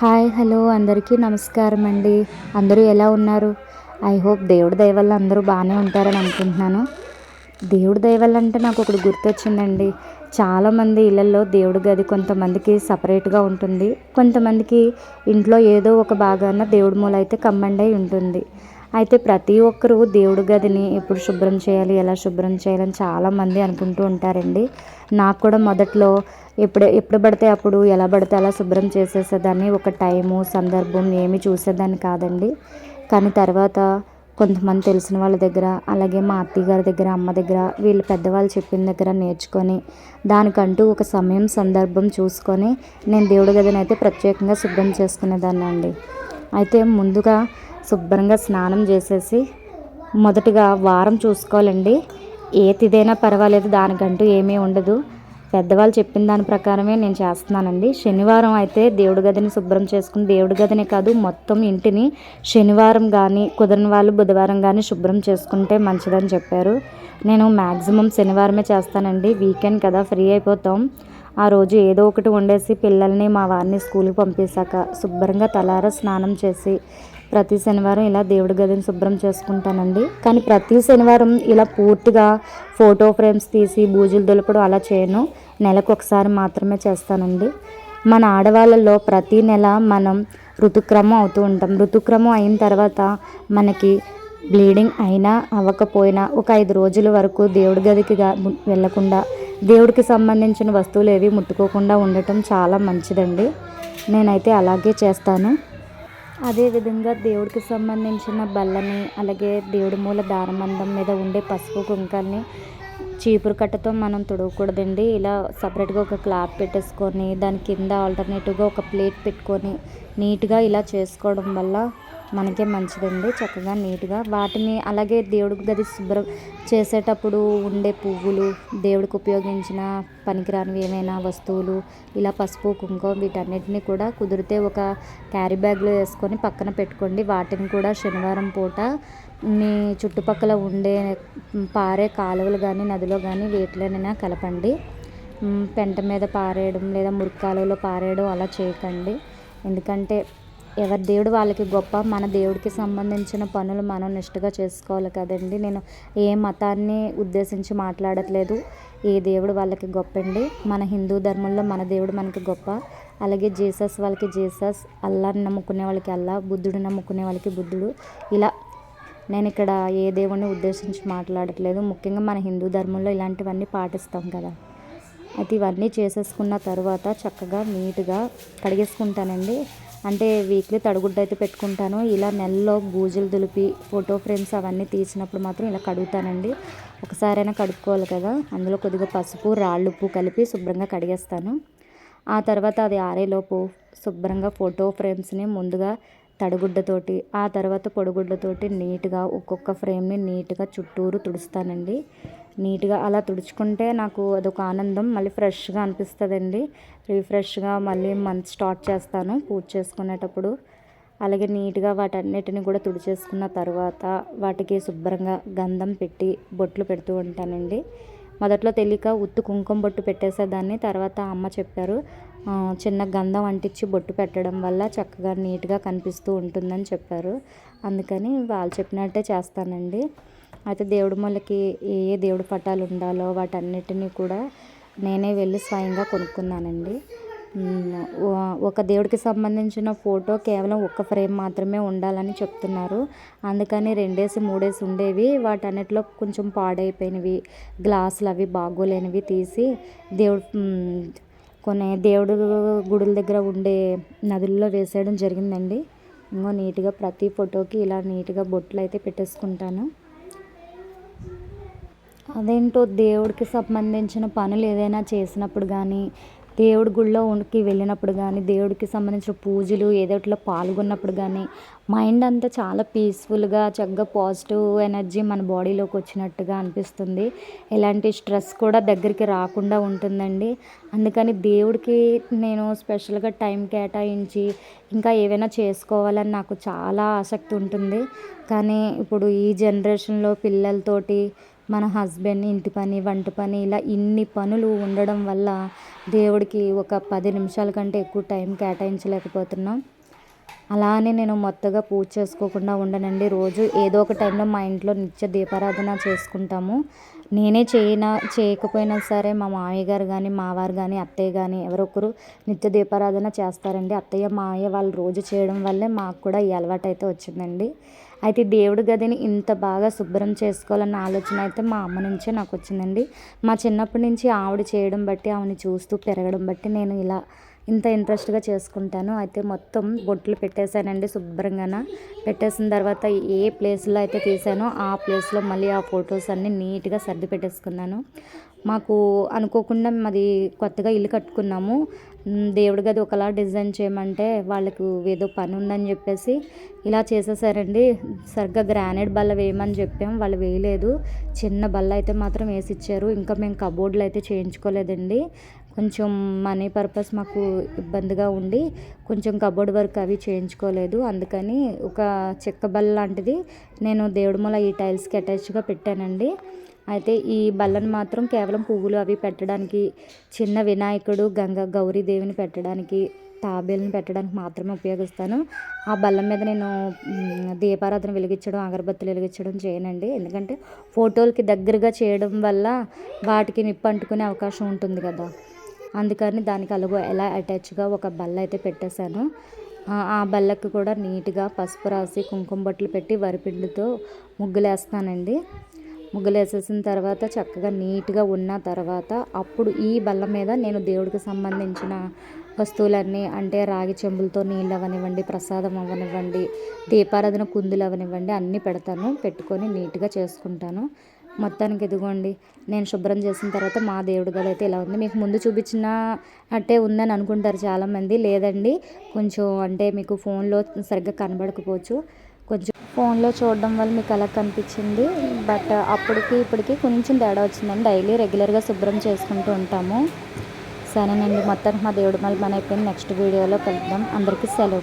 Hi hello అందరికీ నమస్కారం అండి. అందరూ ఎలా ఉన్నారు? ఐ హోప్ దేవుడి దయవల్ల అందరూ బాగానే ఉంటారని అనుకుంటున్నాను. దేవుడి దయవల్ల అంటే నాకు ఒకటి గుర్తొచ్చిందండి. చాలామంది ఇళ్ళల్లో దేవుడి గది కొంతమందికి సపరేట్గా ఉంటుంది. కొంతమందికి ఇంట్లో ఏదో ఒక భాగాన దేవుడి మూల అయితే కంబండ్ అయి ఉంటుంది. అయితే ప్రతి ఒక్కరూ దేవుడి గదిని ఎప్పుడు శుభ్రం చేయాలి ఎలా శుభ్రం చేయాలని చాలామంది అనుకుంటూ ఉంటారండి. నాకు కూడా మొదట్లో ఎప్పుడు ఎప్పుడు పడితే అప్పుడు ఎలా పడితే అలా శుభ్రం చేసేసేదాన్ని. ఒక టైము సందర్భం ఏమి చూసేదాన్ని కాదండి. కానీ తర్వాత కొంతమంది తెలిసిన వాళ్ళ దగ్గర అలాగే మా అత్తయ్య గారి దగ్గర అమ్మ దగ్గర వీళ్ళు పెద్దవాళ్ళు చెప్పిన దగ్గర నేర్చుకొని దానికంటూ ఒక సమయం సందర్భం చూసుకొని నేను దేవుడి గదిని అయితే ప్రత్యేకంగా శుభ్రం చేసుకునేదాన్ని అండి అయితే ముందుగా శుభ్రంగా స్నానం చేసేసి మొదటిగా వారం చూసుకోవాలండి. ఏ తిదైనా పర్వాలేదు దానికంటూ ఏమీ ఉండదు. పెద్దవాళ్ళు చెప్పిన దాని ప్రకారమే నేను చేస్తున్నానండి. శనివారం అయితే దేవుడి గదిని శుభ్రం చేసుకుని దేవుడి గదినే కాదు మొత్తం ఇంటిని శనివారం కానీ కుదరని వాళ్ళు బుధవారం కానీ శుభ్రం చేసుకుంటే మంచిదని చెప్పారు. నేను మ్యాక్సిమం శనివారమే చేస్తానండి. వీకెండ్ కదా ఫ్రీ అయిపోతాం. ఆ రోజు ఏదో ఒకటి వండేసి పిల్లల్ని మా వారిని స్కూల్కి పంపేశాక శుభ్రంగా తలార స్నానం చేసి ప్రతి శనివారం ఇలా దేవుడి గదిని శుభ్రం చేసుకుంటానండి. కానీ ప్రతి శనివారం ఇలా పూర్తిగా ఫోటో ఫ్రేమ్స్ తీసి బూజులు దులపడం అలా చేయను. నెలకు ఒకసారి మాత్రమే చేస్తానండి. మన ఆడవాళ్ళలో ప్రతి నెల మనం ఋతుక్రమం అవుతూ ఉంటాం. ఋతుక్రమం అయిన తర్వాత మనకి బ్లీడింగ్ అయినా అవ్వకపోయినా ఒక ఐదు రోజుల వరకు దేవుడి గదికి వెళ్ళకుండా దేవుడికి సంబంధించిన వస్తువులు ఏవి ముట్టుకోకుండా ఉండటం చాలా మంచిదండి. నేనైతే అలాగే చేస్తాను. అదేవిధంగా దేవుడికి సంబంధించిన బల్లని అలాగే దేవుడి మూల దారమందం మీద ఉండే పసుపు కుంకాల్ని చీపురు కట్టతో మనం తుడవకూడదండి. ఇలా సపరేట్గా ఒక క్లాత్ పెట్టేసుకొని దాని కింద ఆల్టర్నేటివ్గా ఒక ప్లేట్ పెట్టుకొని నీట్గా ఇలా చేసుకోవడం వల్ల మనకే మంచిదండి చక్కగా నీట్గా. వాటిని అలాగే దేవుడికి గది శుభ్రం చేసేటప్పుడు ఉండే పువ్వులు దేవుడికి ఉపయోగించిన పనికిరానివి ఏమైనా వస్తువులు ఇలా పసుపు కుంకుమ వీటన్నిటిని కూడా కుదిరితే ఒక క్యారీ బ్యాగ్లో వేసుకొని పక్కన పెట్టుకోండి. వాటిని కూడా శనివారం పూట మీ చుట్టుపక్కల ఉండే పారే కాలువలు కానీ నదిలో కానీ వేటిలోనైనా కలపండి. పెంట మీద పారేయడం లేదా మురికాలలో పారేయడం అలా చేయకండి. ఎందుకంటే ఎవరి దేవుడు వాళ్ళకి గొప్ప మన దేవుడికి సంబంధించిన పనులు మనం నిష్ఠగా చేసుకోవాలి కదండి. నేను ఏ మతాన్ని ఉద్దేశించి మాట్లాడట్లేదు. ఏ దేవుడు వాళ్ళకి గొప్ప అండి మన హిందూ ధర్మంలో మన దేవుడు మనకి గొప్ప. అలాగే జీసస్ వాళ్ళకి జీసస్ అల్లాని నమ్ముకునే వాళ్ళకి అల్లా బుద్ధుడు నమ్ముకునే వాళ్ళకి బుద్ధుడు. ఇలా నేను ఇక్కడ ఏ దేవుడిని ఉద్దేశించి మాట్లాడట్లేదు. ముఖ్యంగా మన హిందూ ధర్మంలో ఇలాంటివన్నీ పాటిస్తాం కదా. అయితే ఇవన్నీ చేసేసుకున్న తర్వాత చక్కగా నీట్గా కడిగేసుకుంటానండి. అంటే వీక్లీ తడిగుడ్డ అయితే పెట్టుకుంటాను. ఇలా నెలలో బూజులు దులిపి ఫోటో ఫ్రేమ్స్ అవన్నీ తీసినప్పుడు మాత్రం ఇలా కడుగుతానండి. ఒకసారైనా కడుక్కోవాలి కదా. అందులో కొద్దిగా పసుపు రాళ్ళు ఉప్పు కలిపి శుభ్రంగా కడిగేస్తాను. ఆ తర్వాత అది ఆరేలోపు శుభ్రంగా ఫోటో ఫ్రేమ్స్ని ముందుగా తడిగుడ్డతోటి ఆ తర్వాత పొడిగుడ్డతోటి నీట్గా ఒక్కొక్క ఫ్రేమ్ని నీట్గా చుట్టూరు తుడుస్తానండి. నీట్గా అలా తుడుచుకుంటే నాకు అదొక ఆనందం మళ్ళీ ఫ్రెష్గా అనిపిస్తుందండి. రీఫ్రెష్గా మళ్ళీ మంత్ స్టార్ట్ చేస్తాను పూజ చేసుకునేటప్పుడు. అలాగే నీట్గా వాటన్నిటిని కూడా తుడిచేసుకున్న తర్వాత వాటికి శుభ్రంగా గంధం పెట్టి బొట్లు పెడుతూ ఉంటానండి. మొదట్లో తెలియక ఉత్తు కుంకుమ బొట్టు పెట్టేసేదాన్ని తర్వాత అమ్మ చెప్పారు చిన్న గంధం అంటించి బొట్టు పెట్టడం వల్ల చక్కగా నీట్గా కనిపిస్తూ ఉంటుందని చెప్పారు. అందుకని వాళ్ళు చెప్పినట్టే చేస్తానండి. అయితే దేవుడి మూలకి ఏ ఏ దేవుడి పటాలు ఉండాలో వాటన్నిటిని కూడా నేనే వెళ్ళి స్వయంగా కొనుక్కున్నానండి. ఒక దేవుడికి సంబంధించిన ఫోటో కేవలం ఒక్క ఫ్రేమ్ మాత్రమే ఉండాలని చెప్తున్నారు. అందుకని రెండేసి మూడేసి ఉండేవి. వాటన్నిటిలో కొంచెం పాడైపోయినవి గ్లాసులు అవి బాగోలేనివి తీసి దేవుడు కొన్ని దేవుడు గుడుల దగ్గర ఉండే నదుల్లో వేసేయడం జరిగిందండి. ఇంకో నీట్గా ప్రతి ఫోటోకి ఇలా నీట్గా బొట్లు అయితే పెట్టేసుకుంటాను. అదేంటో దేవుడికి సంబంధించిన పనులు ఏదైనా చేసినప్పుడు కానీ దేవుడి గుళ్ళో ఉనికి వెళ్ళినప్పుడు కానీ దేవుడికి సంబంధించిన పూజలు ఏదోట్లో పాల్గొన్నప్పుడు కానీ మైండ్ అంతా చాలా పీస్ఫుల్గా చక్కగా పాజిటివ్ ఎనర్జీ మన బాడీలోకి వచ్చినట్టుగా అనిపిస్తుంది. ఎలాంటి స్ట్రెస్ కూడా దగ్గరికి రాకుండా ఉంటుందండి. అందుకని దేవుడికి నేను స్పెషల్గా టైం కేటాయించి ఇంకా ఏవైనా చేసుకోవాలని నాకు చాలా ఆసక్తి ఉంటుంది. కానీ ఇప్పుడు ఈ జనరేషన్లో పిల్లలతోటి మన హస్బెండ్ ఇంటి పని వంట పని ఇలా ఇన్ని పనులు ఉండడం వల్ల దేవుడికి ఒక పది నిమిషాల కంటే ఎక్కువ టైం కేటాయించలేకపోతున్నాం. అలానే నేను మొత్తగా పూజ చేసుకోకుండా ఉండనండి. రోజు ఏదో ఒక టైంలో మా ఇంట్లో నిత్య దీపారాధన చేసుకుంటాము. నేనే చేయనా చేయకపోయినా సరే మా మామయ్య గారు కానీ మావారు కానీ అత్తయ్య కానీ ఎవరొకరు నిత్య దీపారాధన చేస్తారండి. అత్తయ్య మావయ్య వాళ్ళు రోజు చేయడం వల్లే మాకు కూడా ఈ అలవాటు అయితే వచ్చిందండి. అయితే దేవుడి గదిని ఇంత బాగా శుభ్రం చేసుకోవాలన్న ఆలోచన అయితే మా అమ్మ నుంచే నాకు వచ్చిందండి. మా చిన్నప్పటి నుంచి ఆవిడ చేయడం బట్టి ఆవిడని చూస్తూ పెరగడం బట్టి నేను ఇలా ఇంత ఇంట్రెస్ట్గా చేసుకుంటాను. అయితే మొత్తం బొట్లు పెట్టేశానండి శుభ్రంగా పెట్టేసిన తర్వాత ఏ ప్లేస్లో అయితే తీసానో ఆ ప్లేస్లో మళ్ళీ ఆ ఫొటోస్ అన్నీ నీట్గా సర్ది పెట్టేసుకున్నాను. మాకు అనుకోకుండా మాది కొత్తగా ఇల్లు కట్టుకున్నాము. దేవుడి గది ఒకలా డిజైన్ చేయమంటే వాళ్ళకు ఏదో పని ఉందని చెప్పేసి ఇలా చేసేసారండి. సరిగ్గా గ్రానైట్ బల్ల వేయమని చెప్పాం. వాళ్ళు వేయలేదు. చిన్న బల్ల అయితే మాత్రం వేసి ఇచ్చారు. ఇంకా మేము కబోర్డ్లు అయితే చేయించుకోలేదండి. కొంచెం మనీ పర్పస్ మాకు ఇబ్బందిగా ఉండి కొంచెం కబోర్డ్ వర్క్ అవి చేయించుకోలేదు. అందుకని ఒక చెక్క బల్ల లాంటిది నేను దేవుడి మూల ఈ టైల్స్కి అటాచ్గా పెట్టానండి. అయితే ఈ బల్లను మాత్రం కేవలం పువ్వులు అవి పెట్టడానికి చిన్న వినాయకుడు గంగ గౌరీదేవిని పెట్టడానికి తాబేలను పెట్టడానికి మాత్రమే ఉపయోగిస్తాను. ఆ బల్లం మీద నేను దీపారాధన వెలిగించడం అగరబత్తులు వెలిగించడం చేయనండి. ఎందుకంటే ఫోటోలకి దగ్గరగా చేయడం వల్ల వాటికి నిప్పు అంటుకునే అవకాశం ఉంటుంది కదా. అందుకని దానికి అలాగో ఎలా అటాచ్గా ఒక బల్ల అయితే పెట్టేశాను. ఆ బల్లకు కూడా నీట్గా పసుపు రాసి కుంకుమ బొట్లు పెట్టి వరిపిండితో ముగ్గులేస్తానండి. ముగ్గులేసేసిన ముగ్గులు వేసేసిన తర్వాత చక్కగా నీట్గా ఉన్న తర్వాత అప్పుడు ఈ బల్ల మీద నేను దేవుడికి సంబంధించిన వస్తువులన్నీ అంటే రాగి చెంబులతో నీళ్ళు అవనివ్వండి ప్రసాదం అవనివ్వండి దీపారాధన కుందులు అవనివ్వండి అన్నీ పెడతాను పెట్టుకొని నీట్గా చేసుకుంటాను. మొత్తానికి ఇదిగోండి. నేను శుభ్రం చేసిన తర్వాత మా దేవుడి గది అయితే ఇలా ఉంది. మీకు ముందు చూపించిన అట్టే ఉందని అనుకుంటారు చాలామంది. లేదండి కొంచెం అంటే మీకు ఫోన్లో సరిగ్గా కనబడకపోవచ్చు. కొంచెం ఫోన్లో చూడడం వల్ల మీకు అలా కనిపించింది. బట్ అప్పటికి ఇప్పటికి కొంచెం తేడా వచ్చిందండి డైలీ రెగ్యులర్గా శుభ్రం చేసుకుంటూ ఉంటాము. సరేనండి మొత్తానికి మా దేవుడి మళ్ళీ మన అయిపోయింది. నెక్స్ట్ వీడియోలో కలుద్దాం. అందరికీ సెలవు.